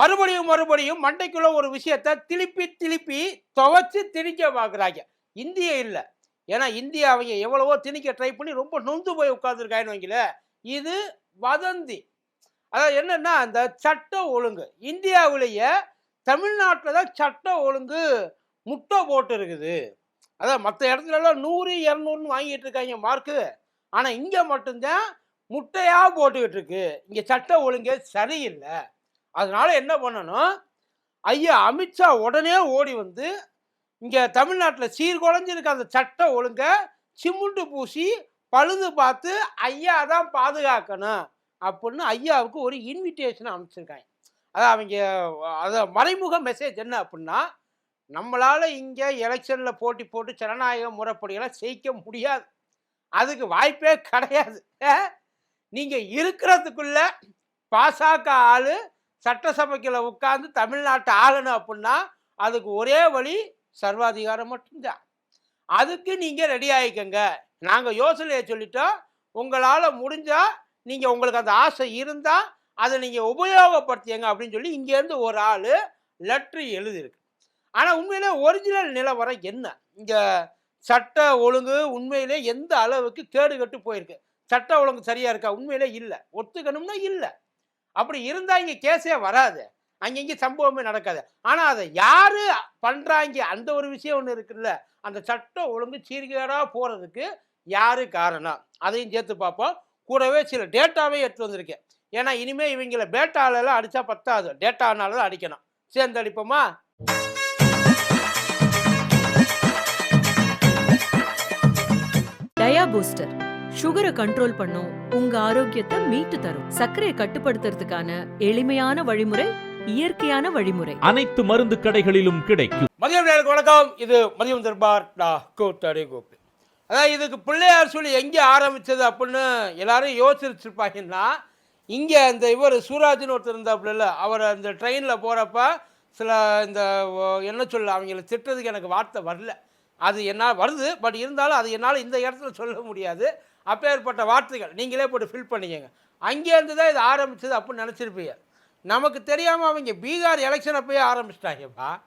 மறுபடியும் மறுபடியும் மண்டைக்குள்ள ஒரு விஷயத்த திருப்பி திருப்பி துவைச்சு திணிக்க பார்க்குறாங்க. இந்திய இல்லை. ஏன்னா இந்தியா அவங்க எவ்வளவோ திணிக்க ட்ரை பண்ணி ரொம்ப நொந்து போய் உட்காந்துருக்காங்கன்னு வைங்கள இது வதந்தி. அதாவது என்னன்னா அந்த சட்ட ஒழுங்கு. இந்தியாவிலேயே தமிழ்நாட்டில் தான் சட்ட ஒழுங்கு முட்டை போட்டு இருக்குது அதான் மற்ற இடத்துலலாம் நூறு இரநூறுன்னு வாங்கிட்டு இருக்காங்க மார்க்கு ஆனால் இங்கே மட்டும்தான் முட்டையாக போட்டுக்கிட்டு இருக்கு. இங்கே சட்ட ஒழுங்கே சரியில்லை. அதனால என்ன பண்ணணும்? ஐயா அமித்ஷா உடனே ஓடி வந்து இங்கே தமிழ்நாட்டில் சீர்குலைஞ்சிருக்க அந்த சட்ட ஒழுங்க சிமுண்டு பூசி பழுது பார்த்து ஐயா தான் பாதுகாக்கணும் அப்படின்னு ஐயாவுக்கு ஒரு இன்விடேஷன் அனுப்பிச்சிருக்காங்க. அதான் அவங்க அதை மறைமுக மெசேஜ் என்ன அப்படின்னா நம்மளால் இங்கே எலெக்ஷனில் போட்டி போட்டு ஜனநாயக முறைப்படியெல்லாம் ஜெயிக்க முடியாது. அதுக்கு வாய்ப்பே கிடையாது. நீங்கள் இருக்கிறதுக்குள்ள பாசாக்க ஆள் சட்டசபைக்கில் உட்காந்து தமிழ்நாட்டை ஆளணும் அப்படின்னா அதுக்கு ஒரே வழி சர்வாதிகாரம் மட்டும்தான். அதுக்கு நீங்கள் ரெடி ஆகிக்கங்க நாங்கள் யோசனையை சொல்லிட்டோம். உங்களால் முடிஞ்சால் நீங்கள் உங்களுக்கு அந்த ஆசை இருந்தால் அதை நீங்கள் உபயோகப்படுத்தியங்க அப்படின்னு சொல்லி இங்கேருந்து ஒரு ஆள் லெட்ரு எழுதியிருக்கு. ஆனால் உண்மையிலே ஒரிஜினல் நிலவரம் என்ன? இங்கே சட்ட ஒழுங்கு உண்மையிலே எந்த அளவுக்கு கேடு கட்டு போயிருக்கு? சட்ட ஒழுங்கு சரியாக இருக்கா? உண்மையிலே இல்லை. ஒத்துக்கணும்னா இல்லை. அப்படி இருந்தால் இங்கே கேஸே வராது. அங்கங்கே சம்பவமே நடக்காது. ஆனால் அதை யார் பண்ணுறாங்க அந்த ஒரு விஷயம் ஒன்று இருக்குல்ல. அந்த சட்டம் ஒழுங்கு சீர்கேடாக போகிறதுக்கு யார் காரணம்? அதையும் சேர்த்து பார்ப்போம். கூடவே சில டேட்டாவே எடுத்து வந்திருக்கேன். ஏன்னா இனிமேல் இவங்கள பேட்டாலெல்லாம் அடித்தா பத்தாது. டேட்டானால தான் அடிக்கணும். சேர்ந்து அடிப்போமா டயா பூஸ்டர். சுகரை கண்ட்ரோல் பண்ணும். உங்க ஆரோக்கியத்தை மீட்டு தரும். சர்க்கரையை கட்டுப்படுத்துறதுக்கான எளிமையான வழிமுறை இயற்கையான வழிமுறை. அனைத்து மருந்து கடைகளிலும் கிடைக்கும். மதியம் நேருக்கு வணக்கம். இது மதியம் தர்பார் டா கூத்தடி கோப்பி. அதான் இதுக்கு பிள்ளையார் சொல்லி எங்கே ஆரம்பிச்சது அப்படின்னு எல்லாரும் யோசிச்சிருப்பாங்கன்னா இங்கே அந்த இவர் சூராஜ்னு ஒருத்தர் இருந்தாப்புல அவர் அந்த ட்ரெயினில் போகிறப்ப சில இந்த ஓ- என்ன சொல்ல அவங்கள திட்டுறதுக்கு எனக்கு வார்த்தை வரல. அது என்னால் வருது. பட் இருந்தாலும் அது என்னால் இந்த இடத்துல சொல்ல முடியாது. அப்பேற்பட்ட வார்த்தைகள் நீங்களே போட்டு ஃபில் பண்ணிக்கங்க. அங்கேருந்து தான் இது ஆரம்பிச்சது அப்படின்னு நினச்சிருப்பீங்க. நமக்கு தெரியாமல் அவங்க பீகார் எலெக்ஷன் அப்பயே ஆரம்பிச்சிட்டாங்கப்பா.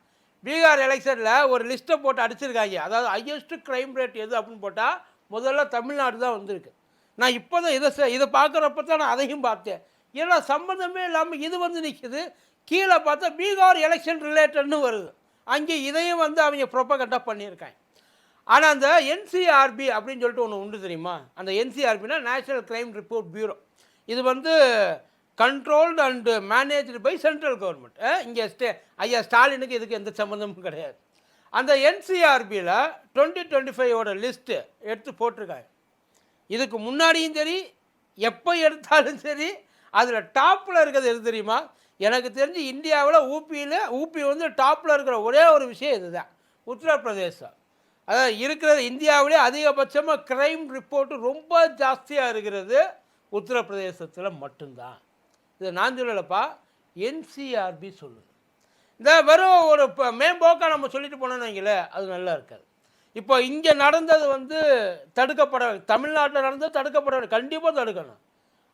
பீகார் எலெக்ஷனில் ஒரு லிஸ்ட்டை போட்டு அடிச்சிருக்காங்க. அதாவது ஹையஸ்ட் க்ரைம் ரேட் எது அப்படின்னு போட்டால் முதல்ல தமிழ்நாடு தான் வந்திருக்கு. நான் இப்போ தான் இதை செ- இதை பார்க்குறப்ப தான் நான் அதையும் பார்த்தேன். ஏன்னா சம்மந்தமே இல்லாமல் இது வந்து நிற்கிது கீழே பார்த்தா பீகார் எலெக்ஷன் ரிலேட்டட்னு வருது. அங்கே இதையும் வந்து அவங்க ப்ரொப்பகண்டாக பண்ணியிருக்காங்க. ஆனால் அந்த என்சிஆர்பி அப்படின்னு சொல்லிட்டு ஒன்று உண்டு தெரியுமா? அந்த என்சிஆர்பினா நேஷனல் கிரைம் ரிப்போர்ட் பியூரோ இது வந்து controlled and managed by central government இங்கே ஸ்டே ஐயா ஸ்டாலினுக்கு இதுக்கு எந்த சம்மந்தமும் கிடையாது. அந்த என்சிஆர்பியில் டுவெண்ட்டி டுவெண்ட்டி ஃபைவோட லிஸ்ட்டு எடுத்து போட்டிருக்காங்க இதுக்கு முன்னாடியும் சரி எப்போ எடுத்தாலும் சரி அதில் டாப்பில் இருக்கிறது எது தெரியுமா? எனக்கு தெரிஞ்சு இந்தியாவில் ஊபியில் ஊபி வந்து டாப்பில் இருக்கிற ஒரே ஒரு விஷயம் இதுதான். உத்தரப்பிரதேசம். அதாவது இருக்கிறது இந்தியாவிலே அதிகபட்சமாக க்ரைம் ரிப்போர்ட்டு ரொம்ப ஜாஸ்தியாக இருக்கிறது உத்தரப்பிரதேசத்தில் மட்டும்தான். இது நான் சொல்லலப்பா என்சிஆர்பி சொல்லுது. இந்த வெறும் ஒரு இப்போ மேம்போக்காக நம்ம சொல்லிட்டு போனோம்னு வைங்களேன் அது நல்லா இருக்காது. இப்போ இங்கே நடந்தது வந்து தடுக்கப்பட தமிழ்நாட்டில் நடந்தது தடுக்கப்பட வேண்டும். தடுக்கணும்.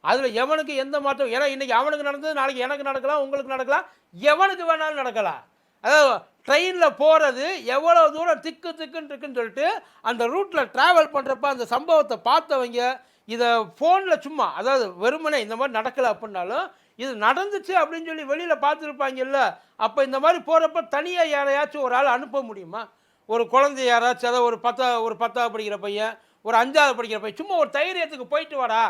அதில் எவனுக்கு எந்த மாற்றம் ஏன்னா இன்றைக்கி அவனுக்கு நடந்தது நாளைக்கு எனக்கு நடக்கலாம் உங்களுக்கு நடக்கலாம் எவனுக்கு வேணாலும் நடக்கலாம். அதாவது ட்ரெயினில் போகிறது எவ்வளோ தூரம் திக்கு திக்குன்னு இருக்குன்னு சொல்லிட்டு அந்த ரூட்டில் ட்ராவல் பண்ணுறப்ப அந்த சம்பவத்தை பார்த்தவங்க இதை ஃபோனில் சும்மா அதாவது வெறுமனே இந்த மாதிரி நடக்கலை அப்படின்னாலும் இது நடந்துச்சு அப்படின்னு சொல்லி வெளியில் பார்த்துருப்பாங்கல்ல அப்போ இந்த மாதிரி போகிறப்ப தனியாக யாரையாச்சும் ஒரு ஆள் அனுப்ப முடியுமா? ஒரு குழந்தை யாராச்சும் அதாவது ஒரு பத்தா ஒரு பத்தாவது படிக்கிற பையன் ஒரு அஞ்சாவது படிக்கிற பையன் சும்மா ஒரு தைரியத்துக்கு போயிட்டு வாடா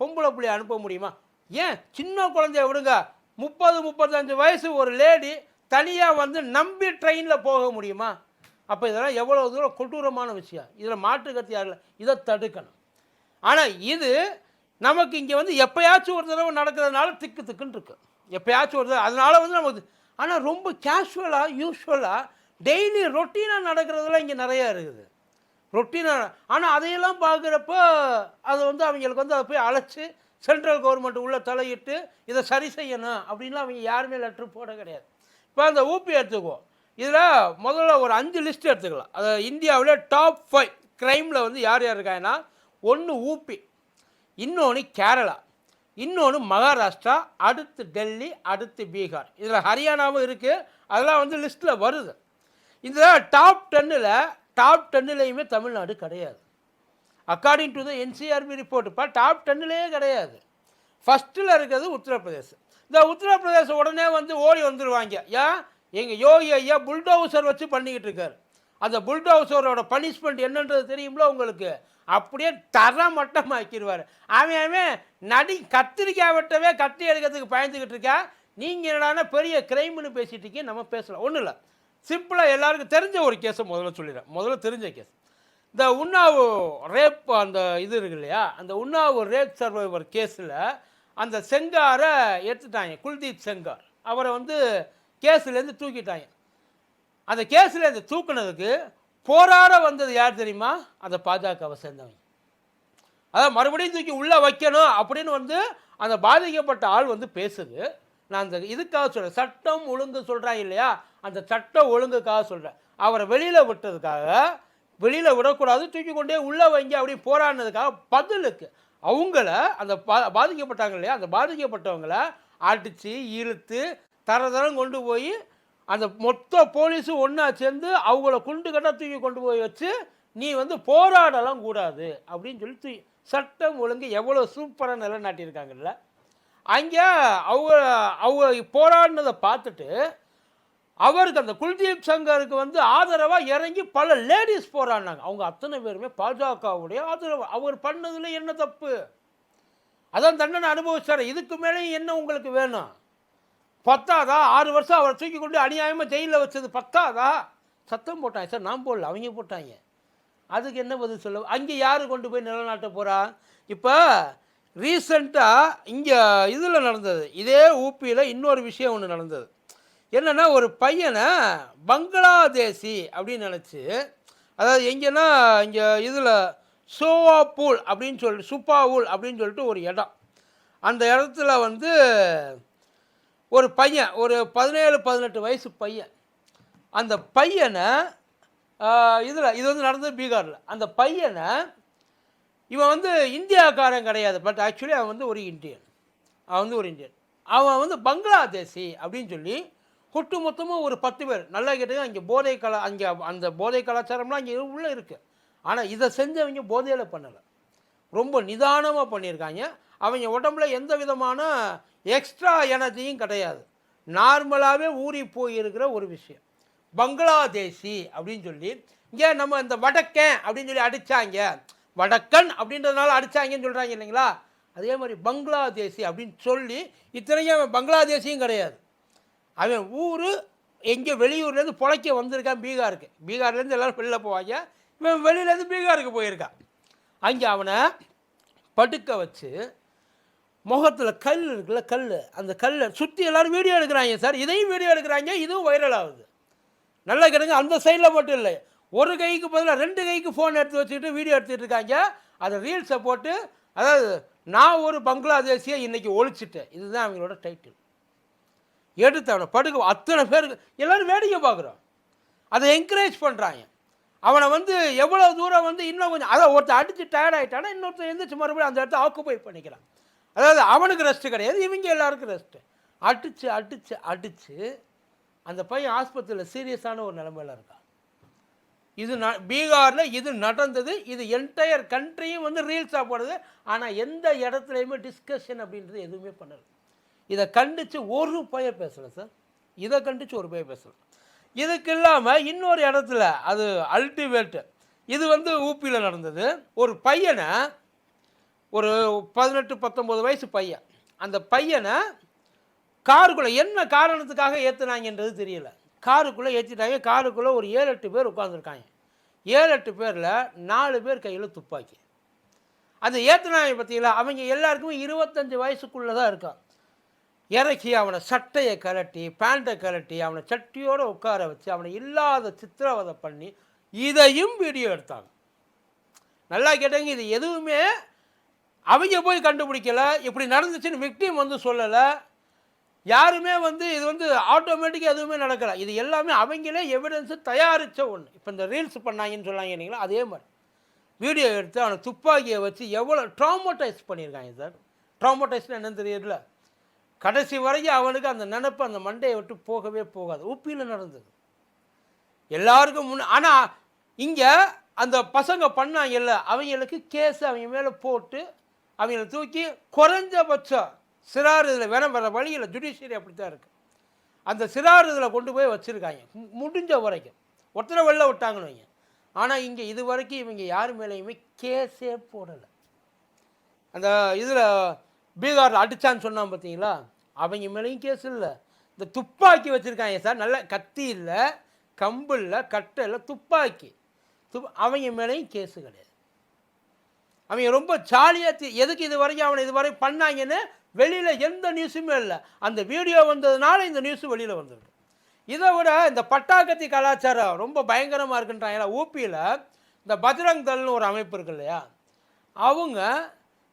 பொம்பளை பிள்ளைய அனுப்ப முடியுமா? ஏன்? சின்ன குழந்தைய விடுங்க. முப்பது முப்பத்தஞ்சு வயசு ஒரு லேடி தனியாக வந்து நம்பி ட்ரெயினில் போக முடியுமா? அப்போ இதெல்லாம் எவ்வளோ தூரம் கொடூரமான விஷயம். இதில் மாற்றுக்கருத்து யாரில் இதை தடுக்கணும். ஆனால் இது நமக்கு இங்கே வந்து எப்போயாச்சும் ஒரு தடவை நடக்கிறதுனால திக்கு திக்குன்னு இருக்கு. எப்போயாச்சும் ஒரு தடவை. அதனால வந்து நமக்கு ஆனால் ரொம்ப கேஷுவலாக யூஸ்வலாக டெய்லி ரொட்டீனாக நடக்கிறதுலாம் இங்கே நிறையா இருக்குது. ரொட்டீனாக ஆனால் அதையெல்லாம் பார்க்குறப்போ அது வந்து அவங்களுக்கு வந்து அதை போய் அழைச்சி சென்ட்ரல் கவர்மெண்ட் உள்ளே தலையிட்டு இதை சரி செய்யணும் அப்படின்லாம் அவங்க யாருமே லெட்ரு போட கிடையாது. இப்போ அந்த ஊபி எடுத்துக்குவோம். இதில் முதல்ல ஒரு அஞ்சு லிஸ்ட் எடுத்துக்கலாம். அது இந்தியாவில் டாப் ஃபைவ் க்ரைமில் வந்து யார் யார் இருக்காங்கன்னா ஒன்று ஊபி இன்னொன்று கேரளா இன்னொன்று மகாராஷ்டிரா அடுத்து டெல்லி அடுத்து பீகார். இதில் ஹரியானாவும் இருக்குது அதெல்லாம் வந்து லிஸ்ட்டில் வருது. இந்த டாப் டென்னில் top டென்னிலையுமே Tamil Nadu. According to the NCRB report இப்போ டாப் டென்னிலேயே கிடையாது. ஃபஸ்ட்டில் இருக்கிறது உத்தரப்பிரதேசம். இந்த உத்தரப்பிரதேசம் உடனே வந்து ஓடி வந்துடுவாங்க ஏன் எங்கள் யோகி ஐயா புல்டோசர் வச்சு பண்ணிக்கிட்டு இருக்காரு. அந்த புல்டோசரோட பனிஷ்மெண்ட் என்னன்றது தெரியும்ல உங்களுக்கு? அப்படியே தரமட்டமாக்கிடுவார் அவன் அவன் நடி கத்திரிக்காய் வெட்டவே கத்தி எடுக்கிறதுக்கு பயந்துக்கிட்டு இருக்கா? நீங்கள் என்னடானா பெரிய கிரைம்னு பேசிட்டு இருக்கீங்க நம்ம பேசலாம் ஒன்றும் இல்லை. சிம்பிளாக எல்லாருக்கும் தெரிஞ்ச ஒரு கேஸை முதல்ல சொல்லிடுறேன். முதல்ல தெரிஞ்ச கேஸ் இந்த உண்ணாவு ரேப் அந்த இது இருக்கு இல்லையா? அந்த உண்ணாவு ரேப் சர்வைவர் கேஸில் அந்த செங்காரை எடுத்துட்டாங்க குல்தீப் செங்கார். அவரை வந்து கேஸ்லேருந்து தூக்கிட்டாங்க. அந்த கேஸ்லேருந்து தூக்குனதுக்கு போராட வந்தது யார் தெரியுமா? அந்த பாஜகவை சேர்ந்தவங்க. அதான் மறுபடியும் தூக்கி உள்ளே வைக்கணும் அப்படின்னு வந்து அந்த பாதிக்கப்பட்ட ஆள் வந்து பேசுது. நான் அந்த இதுக்காக சொல்கிறேன் சட்டம் ஒழுங்கு சொல்கிறாங்க இல்லையா? அந்த சட்ட ஒழுங்குக்காக சொல்கிறேன் அவரை வெளியில் விட்டதுக்காக வெளியில் விடக்கூடாது தூக்கி கொண்டே உள்ளே வைங்க அப்படி போராடினதுக்காக பதிலுக்கு அவங்கள அந்த பா பாதிக்கப்பட்டாங்க இல்லையா? அந்த பாதிக்கப்பட்டவங்கள அடித்து இழுத்து தர தரம் கொண்டு போய் அந்த மொத்த போலீஸும் ஒன்றா சேர்ந்து அவங்கள குண்டு கட்ட தூக்கி கொண்டு போய் வச்சு நீ வந்து போராடலாம் கூடாது அப்படின்னு சொல்லி தூக்கி சட்டம் ஒழுங்கு எவ்வளோ சூப்பராக நிலைநாட்டியிருக்காங்கல்ல? அங்கே அவங்க அவங்க போராடினதை பார்த்துட்டு அவருக்கு அந்த குல்தீப் சங்கருக்கு வந்து ஆதரவாக இறங்கி பல லேடிஸ் போராடினாங்க. அவங்க அத்தனை பேருமே பாஜகவுடைய ஆதரவு. அவர் பண்ணதில் என்ன தப்பு? அதான் தண்டனை அனுபவிச்சார். இதுக்கு மேலேயும் என்ன உங்களுக்கு வேணும்? பத்தாதா? ஆறு வருஷம் அவரை தூக்கி கொண்டு அநியாயமாக ஜெயிலில் வச்சது பத்தாதா? சத்தம் போட்டாங்க. சார் நான் போடல. அவங்க போட்டாங்க. அதுக்கு என்ன பதில் சொல்ல? அங்கே யார் கொண்டு போய் நிலநாட்ட போகிறா இப்போ ரீசண்டாக இங்கே இதில் நடந்தது. இதே ஊப்பியில் இன்னொரு விஷயம் ஒன்று நடந்தது. என்னென்னா ஒரு பையனை பங்களாதேசி அப்படின்னு நினச்சி அதாவது எங்கன்னா இங்கே இதில் சோவாப்பூல் அப்படின்னு சொல்லிட்டு சுப்பாவூல் அப்படின்னு சொல்லிட்டு ஒரு இடம். அந்த இடத்துல வந்து ஒரு பையன் ஒரு பதினேழு பதினெட்டு வயசு பையன். அந்த பையனை இதில் இது வந்து நடந்தது பீகாரில். அந்த பையனை இவன் வந்து இந்தியாக்காரன் கிடையாது பட் ஆக்சுவலி அவன் வந்து ஒரு இந்தியன். அவன் வந்து ஒரு இந்தியன். அவன் வந்து பங்களாதேசி அப்படின்னு சொல்லி ஒட்டு மொத்தமாக ஒரு பத்து பேர். நல்லா கேட்டது அங்கே போதை கலா அங்கே அந்த போதை கலாச்சாரம்லாம் அங்கே உள்ளே இருக்குது ஆனால் இதை செஞ்சவங்க போதையில் பண்ணலை. ரொம்ப நிதானமாக பண்ணியிருக்காங்க. அவங்க உடம்புல எந்த விதமான எக்ஸ்ட்ரா எனர்ஜியும் கிடையாது. நார்மலாகவே ஊறி போயிருக்கிற ஒரு விஷயம். பங்களாதேசி அப்படின்னு சொல்லி இங்கே நம்ம இந்த வடக்கன் அப்படின்னு சொல்லி அடித்தாங்க வடக்கன் அப்படின்றதுனால அடித்தாங்கன்னு சொல்கிறாங்க இல்லைங்களா? அதே மாதிரி பங்களாதேசி அப்படின்னு சொல்லி இத்தனையும் அவன் பங்களாதேசியும் கிடையாது. அவன் ஊர் எங்கே வெளியூர்லேருந்து பொழைக்க வந்திருக்கான் பீகாருக்கு. பீகார்லேருந்து எல்லோரும் வெளில போவாங்க. இவன் வெளியிலேருந்து பீகாருக்கு போயிருக்கான். அங்கே அவனை படுக்க வச்சு முகத்தில் கல் இருக்குல்ல கல் அந்த கல்லை சுற்றி எல்லோரும் வீடியோ எடுக்கிறாங்க சார். இதையும் வீடியோ எடுக்கிறாங்க. இதுவும் வைரல் ஆகுது. நல்லா கேட்டுங்க அந்த சைடில் மட்டும் இல்லை. ஒரு கைக்கு பதிலாக ரெண்டு கைக்கு ஃபோன் எடுத்து வச்சுக்கிட்டு வீடியோ எடுத்துகிட்டு இருக்காங்க. அதை ரீல்ஸை போட்டு அதாவது நான் ஒரு பங்களாதேசியை இன்றைக்கி ஒழிச்சிட்டேன். இதுதான் அவங்களோட டைட்டில் எடுத்து அவனை படுக்க அத்தனை பேருக்கு எல்லோரும் வேடிக்கை பார்க்குறோம். அதை என்கரேஜ் பண்ணுறாங்க அவனை வந்து எவ்வளோ தூரம் வந்து இன்னும் கொஞ்சம் அதை ஒருத்தர் அடித்து டயர்ட் ஆகிட்டானா இன்னொருத்தர் எழுந்திரிச்சு மறுபடியும் அந்த இடத்த ஆக்குபை பண்ணிக்கிறான். அதாவது அவனுக்கு ரெஸ்ட்டு கிடையாது இவங்க எல்லாருக்கும் ரெஸ்ட்டு அடித்து அடித்து அடித்து அந்த பையன் ஆஸ்பத்திரியில் சீரியஸான ஒரு நிலைமையில் இருக்கான். இது ந பீகாரில் இது நடந்தது இது என்டையர் கண்ட்ரியும் வந்து ரீல்ஸாக போடுது. ஆனால் எந்த இடத்துலையுமே டிஸ்கஷன் அப்படின்றது எதுவுமே பண்ணலை. இதை கண்டித்து ஒரு பையன் பேசலை சார். இதை கண்டித்து ஒரு பையன் பேசலை இதுக்கு இல்லாமல் இன்னொரு இடத்துல அது அல்டிமேட்டு இது வந்து ஊப்பியில் நடந்தது. ஒரு பையனை ஒரு பதினெட்டு பத்தொம்போது வயசு பையன். அந்த பையனை காருக்குள்ளே என்ன காரணத்துக்காக ஏற்றுனாங்கன்றது தெரியல. காருக்குள்ளே ஏற்றிட்டாங்க காருக்குள்ளே ஒரு ஏழு எட்டு பேர் உட்காந்துருக்காங்க ஏழு எட்டு பேரில் நாலு பேர் கையில் துப்பாக்கி. அந்த ஏற்றுனாங்க பார்த்தீங்களா அவங்க எல்லாருக்குமே இருபத்தஞ்சி வயசுக்குள்ளே தான் இருக்கான். இறக்கி அவனை சட்டையை கலட்டி பேண்ட்டை கலட்டி அவனை சட்டியோடு உட்கார வச்சு அவனை இல்லாத சித்திரவதை பண்ணி இதையும் வீடியோ எடுத்தாங்க. நல்லா கேட்டாங்க இது எதுவுமே அவங்க போய் கண்டுபிடிக்கல. இப்படி நடந்துச்சுன்னு விக்டிம் வந்து சொல்லலை. யாருமே வந்து இது வந்து ஆட்டோமேட்டிக்காக எதுவுமே நடக்கலை. இது எல்லாமே அவங்களே எவிடன்ஸு தயாரித்த ஒன்று இப்போ இந்த ரீல்ஸ் பண்ணாங்கன்னு சொன்னாங்க இல்லைங்களா? அதே மாதிரி. வீடியோ எடுத்து அவனை துப்பாக்கியை வச்சு எவ்வளோ ட்ராமோட்டைஸ் பண்ணியிருக்காங்க சார். ட்ராமோட்டைஸ்னு என்னன்னு தெரியல கடைசி வரைக்கும் அவனுக்கு அந்த நினப்பு அந்த மண்டையை விட்டு போகவே போகாது. உப்பியில் நடந்தது. எல்லாருக்கும் முன்ன ஆனால் இங்கே அந்த பசங்க பண்ணாங்கல்ல அவங்களுக்கு கேஸ் அவங்க மேலே போட்டு அவங்கள தூக்கி குறைஞ்சபட்சம் சிறார் இதில் வேற வர வழியில் ஜுடிஷியரி அப்படி தான் இருக்குது அந்த சிறார் இதில் கொண்டு போய் வச்சுருக்காங்க. முடிஞ்ச வரைக்கும். ஒருத்தரை வெளில விட்டாங்கன்னு வைங்க. ஆனால் இங்கே இது வரைக்கும் இவங்க யார் மேலேயுமே கேஸே போடலை. அந்த இதில் பீகாரில் அடித்தான்னு சொன்னான் பார்த்தீங்களா அவங்க மேலேயும் கேஸ் இல்லை. இந்த துப்பாக்கி வச்சுருக்காங்க சார். நல்ல கத்தி இல்லை கம்பு இல்லை கட்டை இல்லை துப்பாக்கி. து அவங்க மேலேயும் கேஸு கிடையாது. அவங்க ரொம்ப ஜாலியாக எதுக்கு இது வரைக்கும் அவனை இது வரைக்கும் பண்ணாங்கன்னு வெளியில் எந்த நியூஸுமே இல்லை. அந்த வீடியோ வந்ததுனால இந்த நியூஸு வெளியில் வந்துருக்கு இதை விட இந்த பட்டாக்கத்தி கலாச்சாரம் ரொம்ப பயங்கரமாக இருக்குன்றாங்க ஊப்பியில் இந்த பஜ்ரங் தள்னு ஒரு அமைப்பு இருக்கு இல்லையா? அவங்க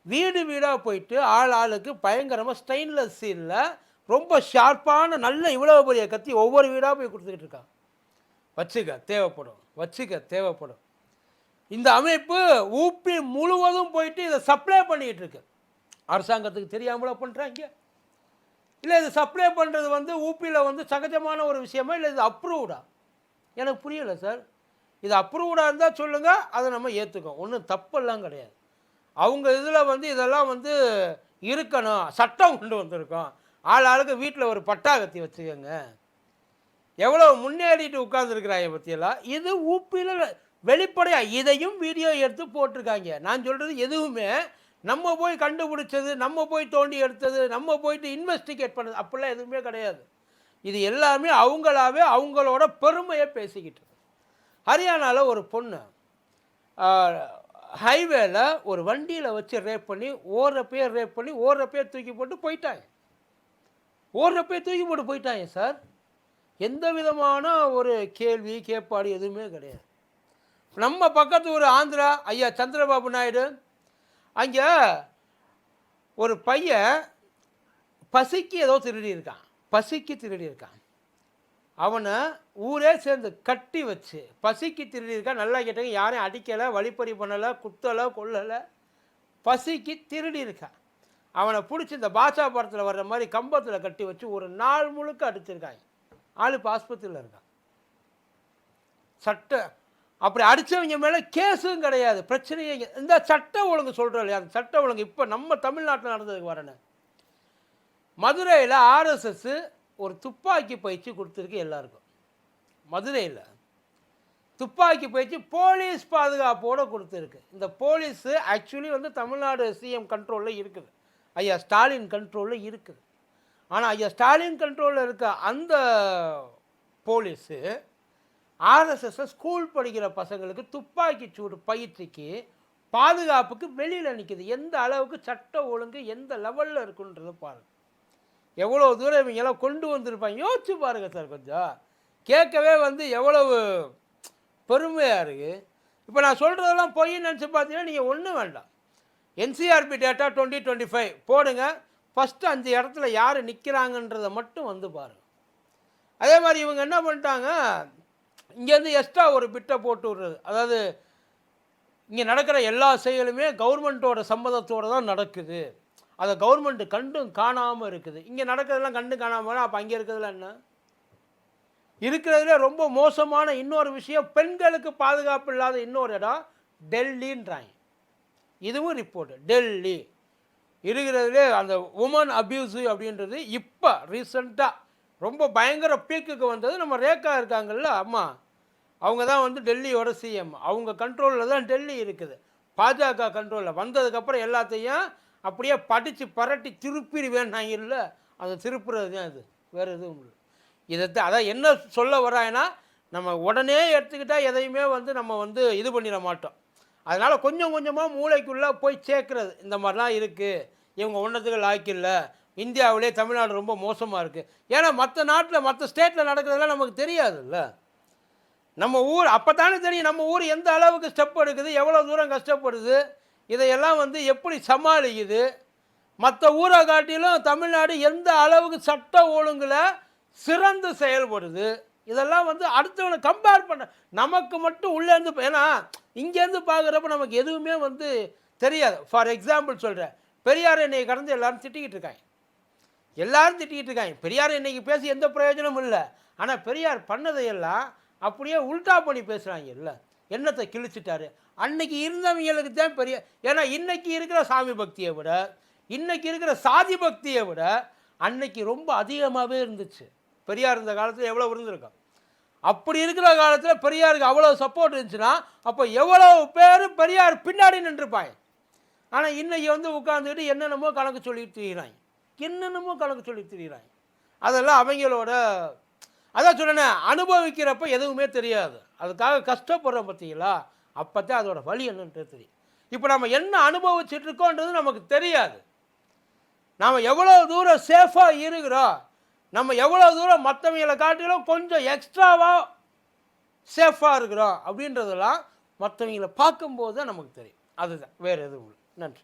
வீடு வீடாக போயிட்டு ஆள் ஆளுக்கு பயங்கரமாக ஸ்டெயின்லெஸ் சீனில் ரொம்ப ஷார்ப்பான நல்ல இவ்வளோ பெரிய கத்தி ஒவ்வொரு வீடாக போய் கொடுத்துக்கிட்டு இருக்காங்க வச்சுக்க தேவைப்படும். வச்சுக்க தேவைப்படும். இந்த அமைப்பு ஊப்பி முழுவதும் போயிட்டு இதை சப்ளை பண்ணிக்கிட்டு இருக்கு. அரசாங்கத்துக்கு தெரியாமலா பண்ணுறாங்க இல்லை இது சப்ளை பண்ணுறது வந்து ஊப்பியில் வந்து சகஜமான ஒரு விஷயமா இல்லை இது அப்ரூவ்டா எனக்கு புரியலை சார். இது அப்ரூவ்டாக இருந்தால் சொல்லுங்கள் அதை நம்ம ஏற்றுக்கோம் ஒன்றும் தப்பெல்லாம் கிடையாது. அவங்க இதில் வந்து இதெல்லாம் வந்து இருக்கணும். சட்டம் கொண்டு வந்திருக்கோம். ஆள் ஆளுக்கு வீட்டில் ஒரு பட்டாகத்தி வச்சுக்கோங்க. எவ்வளோ முன்னேறிட்டு உட்காந்துருக்கிறாங்க பற்றியெல்லாம் இது ஊப்பியில் வெளிப்படையாக இதையும் வீடியோ எடுத்து போட்டிருக்காங்க. நான் சொல்கிறது எதுவுமே நம்ம போய் கண்டுபிடிச்சது நம்ம போய் தோண்டி எடுத்தது நம்ம போயிட்டு இன்வெஸ்டிகேட் பண்ணது அப்படிலாம் எதுவுமே கிடையாது. இது எல்லாமே அவங்களாவே அவங்களோட பெருமையை பேசிக்கிட்டு ஹரியானாவில் ஒரு பொண்ணு ஹைவேல ஒரு வண்டியில் வச்சு ரேப் பண்ணி ஓடுறப்பையே பேர் ரேப் பண்ணி ஓடுற பேர் தூக்கி போட்டு போயிட்டாங்க. ஓடுற பேர் தூக்கி போட்டு போயிட்டாங்க சார் எந்த விதமான ஒரு கேள்வி கேட்பாடு எதுவுமே கிடையாது. நம்ம பக்கத்து ஒரு ஆந்திரா ஐயா சந்திரபாபு நாயுடு. அங்கே ஒரு பையன் பசிக்கு ஏதோ திருடி இருக்கான் பசிக்கு திருடி இருக்கான் அவனை ஊரே சேர்ந்து கட்டி வச்சு பசிக்கு திருடி நல்லா கேட்டாங்க யாரையும் அடிக்கலை வழிப்பறி பண்ணலை குத்தலை கொல்லலை பசிக்கு திருடி இருக்கான் அவனை பிடிச்சி இந்த பாஷா படத்தில் வர்ற மாதிரி கம்பத்தில் கட்டி வச்சு ஒரு நாள் முழுக்க அடிச்சிருக்காங்க. ஆள் இப்போ ஆஸ்பத்திரியில் இருக்கான். சட்ட அப்படி அடித்தவங்க மேலே கேஸும் கிடையாது பிரச்சனையே இந்த சட்ட ஒழுங்கு சொல்கிறோம் இல்லையா அந்த சட்ட ஒழுங்கு இப்போ நம்ம தமிழ்நாட்டில் நடந்ததுக்கு வரேன்னு. மதுரையில் ஆர்எஸ்எஸ் ஒரு துப்பாக்கி பயிற்சி கொடுத்துருக்கு எல்லாருக்கும். மதுரையில். துப்பாக்கி பயிற்சி போலீஸ் பாதுகாப்போடு கொடுத்துருக்கு. இந்த போலீஸு ஆக்சுவலி வந்து தமிழ்நாடு சிஎம் கண்ட்ரோலில் இருக்குது. ஐயா ஸ்டாலின் கண்ட்ரோலில் இருக்குது. ஆனால் ஐயா ஸ்டாலின் கண்ட்ரோலில் இருக்க அந்த போலீஸு ஆர்எஸ்எஸ்ஸை ஸ்கூல் படிக்கிற பசங்களுக்கு துப்பாக்கி சூடு பயிற்சிக்கு பாதுகாப்புக்கு வெளியில் நிற்கிது எந்த அளவுக்கு சட்ட ஒழுங்கு எந்த லெவலில் இருக்குன்றதை பாருங்கள் எவ்வளோ தூரம் இவங்கெல்லாம் கொண்டு வந்திருப்பாங்க? யோசிச்சு பாருங்கள் சார் கொஞ்சம். கேட்கவே வந்து எவ்வளவு பெருமையாக இருக்குது இப்போ நான் சொல்கிறதெல்லாம் பொய்ன்னு நினச்சி பார்த்தீங்கன்னா நீங்கள் ஒன்றும் வேண்டாம். NCRB data twenty twenty five போடுங்க. ஃபஸ்ட்டு அஞ்சு இடத்துல யார் நிற்கிறாங்கன்றதை மட்டும் வந்து பாருங்கள் அதே மாதிரி இவங்க என்ன பண்ணிட்டாங்க? இங்கேருந்து எக்ஸ்ட்ரா ஒரு பிட்டை போட்டு விடுறது. அதாவது இங்கே நடக்கிற எல்லா செயலுமே கவர்மெண்ட்டோட சம்மதத்தோடு தான் நடக்குது. அதை கவர்மெண்ட்டு கண்டும் காணாமல் இருக்குது. இங்கே நடக்கிறதெல்லாம் கண்டு காணாமல் அப்போ அங்கே இருக்கிறதுல என்ன? இருக்கிறதுல ரொம்ப மோசமான இன்னொரு விஷயம் பெண்களுக்கு பாதுகாப்பு இல்லாத இன்னொரு இடம் டெல்லின்றாங்க. இதுவும் ரிப்போர்ட் டெல்லி. இருக்கிறதுலே அந்த உமன் அப்யூஸு அப்படின்றது இப்போ ரீசண்டாக ரொம்ப பயங்கர பீக்குக்கு வந்தது. நம்ம ரேக்கா இருக்காங்கல்ல அம்மா. அவங்க தான் வந்து டெல்லியோட சிஎம் அவங்க கண்ட்ரோலில் தான் டெல்லி இருக்குது. பாஜக கண்ட்ரோலில் வந்ததுக்கப்புறம் எல்லாத்தையும் அப்படியே படித்து பரட்டி திருப்பிடுவேன்னாங்க இல்லை. அதை திருப்புறது தான் இது. வேறு எதுவும் இல்லை. இதைத்தான் அதான் என்ன சொல்ல வராங்கன்னா நம்ம உடனே எடுத்துக்கிட்டால் எதையுமே வந்து நம்ம வந்து இது பண்ணிட மாட்டோம். அதனால் கொஞ்சம் கொஞ்சமாக மூளைக்குள்ளே போய் சேர்க்குறது. இந்த மாதிரிலாம் இருக்குது இவங்க ஒன்றத்துக்கு லாய்க்கில்ல இந்தியாவிலே தமிழ்நாடு ரொம்ப மோசமாக இருக்குது ஏன்னா மற்ற நாட்டில் மற்ற ஸ்டேட்டில் நடக்கிறதெல்லாம் நமக்கு தெரியாதுல்ல. நம்ம ஊர் அப்போ தானே தெரியும் நம்ம ஊர் எந்த அளவுக்கு ஸ்டெப் எடுக்குது எவ்வளோ தூரம் கஷ்டப்படுது இதையெல்லாம் வந்து எப்படி சமாளிக்குது. மற்ற ஊரை காட்டிலும் தமிழ்நாடு எந்த அளவுக்கு சட்ட ஒழுங்கில் சிறந்து செயல்படுது. இதெல்லாம் வந்து அடுத்தவனை கம்பேர் பண்ண நமக்கு மட்டும் உள்ளேருந்து ஏன்னா இங்கேருந்து பார்க்குறப்ப நமக்கு எதுவுமே வந்து தெரியாது. ஃபார் எக்ஸாம்பிள் சொல்கிறேன் பெரியார் என்னை கடந்து எல்லாரும் திட்டிக்கிட்டு இருக்காங்க. எல்லாரும் திட்டிக்கிட்டு இருக்காங்க. பெரியார் இன்னைக்கு பேசி எந்த பிரயோஜனமும் இல்லை. ஆனால் பெரியார் பண்ணதையெல்லாம் அப்படியே உல்டா பண்ணி பேசுகிறாங்க இல்லை. என்னத்தை கிழிச்சிட்டாரு? அன்னைக்கு இருந்தவங்களுக்கு தான் பெரிய ஏன்னா இன்னைக்கு இருக்கிற சாமி பக்தியை விட இன்னைக்கு இருக்கிற சாதி பக்தியை விட அன்னைக்கு ரொம்ப அதிகமாகவே இருந்துச்சு. பெரியார் இருந்த காலத்தில் எவ்வளோ இருந்திருக்கும் அப்படி இருக்கிற காலத்தில் பெரியாருக்கு அவ்வளோ சப்போர்ட் இருந்துச்சுன்னா அப்போ எவ்வளோ பேர் பெரியார் பின்னாடி நின்றுப்பாங்க? ஆனால் இன்னைக்கு வந்து உட்காந்துக்கிட்டு என்னென்னமோ கணக்கு சொல்லி திரிகிறாங்க என்னென்னமோ கணக்கு சொல்லி திரிகிறாங்க அதெல்லாம் அவங்களோட அதான் சொன்னேன் அனுபவிக்கிறப்ப எதுவுமே தெரியாது. அதுக்காக கஷ்டப்படுறோம் பார்த்தீங்களா? அப்போ தான் அதோட வழி என்னன்ட்டு தெரியும். இப்போ நம்ம என்ன அனுபவிச்சுட்டு இருக்கோன்றது நமக்கு தெரியாது. நாம் எவ்வளோ தூரம் சேஃபாக இருக்கிறோம்? நம்ம எவ்வளோ தூரம் மற்றவங்களை காட்டிலும் கொஞ்சம் எக்ஸ்ட்ராவாக சேஃபாக இருக்கிறோம் அப்படின்றதெல்லாம் மற்றவங்களை பார்க்கும்போது தான் நமக்கு தெரியும். அதுதான். வேறு எதுவும் இல்லை. நன்றி.